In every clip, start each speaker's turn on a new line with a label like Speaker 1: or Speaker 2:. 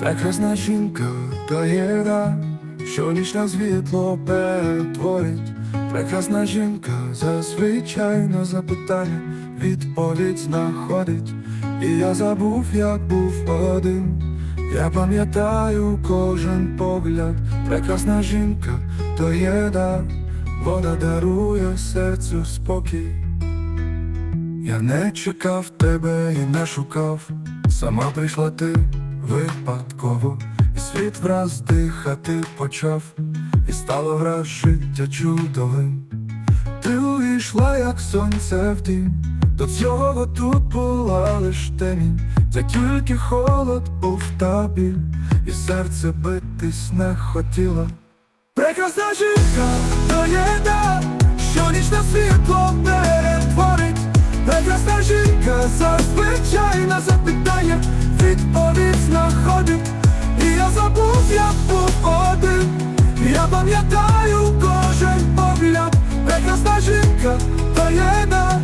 Speaker 1: Прекрасна жінка то єда, що ніч на світло перетворить. Прекрасна жінка зазвичай на запитання відповідь знаходить. І я забув, як був один. Я пам'ятаю кожен погляд. Прекрасна жінка то єда, вона дарує серцю спокій. Я не чекав тебе і не шукав, сама прийшла ти випадково, і світ враз дихати почав, і стало враз життя чудовим. Ти увійшла, як сонце в дім, до цього тут була лиш темінь, це тільки холод був та біль, і серце битись не хотіло. Прекрасна жінка, то єда, що ніч на світло перетворить. Прекрасна жінка, зазвичай на запитання відповідь знаходить. І я забув, як був один. Я пам'ятаю кожен погляд. Прекрасна жінка, то єда,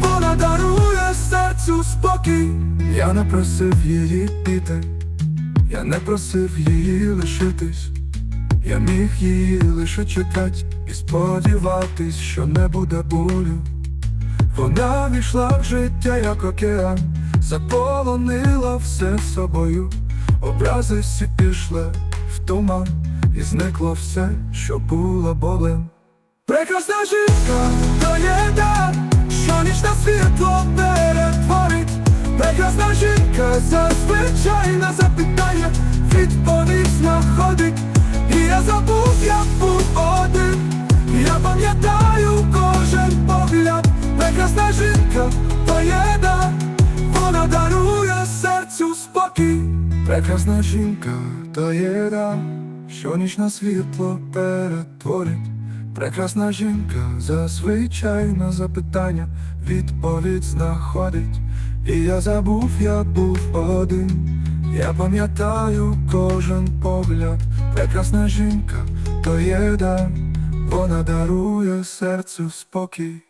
Speaker 1: вона дарує серцю спокій. Я не просив її піти, я не просив її лишитись. Я міг її лише чекать і сподіватись, що не буде болю. Вона війшла в життя, як океан, заполонила все собою, образи всі пішли в туман, і зникло все, що було болем. Прекрасна жінка, то є єда, що ніч на світло перетворить. Прекрасна жінка, зазвичай на запитання відповідь знаходить. Прекрасна жінка, то єда, що ніч на світло перетворить. Прекрасна жінка, зазвичай на запитання відповідь знаходить. І я забув, як був один. Я пам'ятаю кожен погляд. Прекрасна жінка, то єда, вона дарує серцю спокій.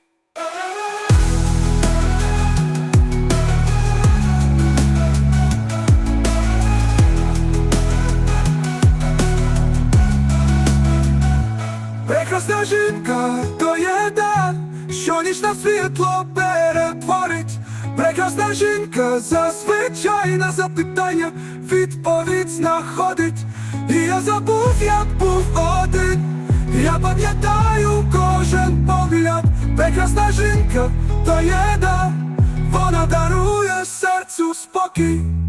Speaker 1: Прекрасна жінка, то єда, що ніч на світло перетворить. Прекрасна жінка, зазвичай на запитання відповідь знаходить. І я забув, як був один. Я пам'ятаю кожен погляд. Прекрасна жінка, то єда, вона дарує серцю спокій.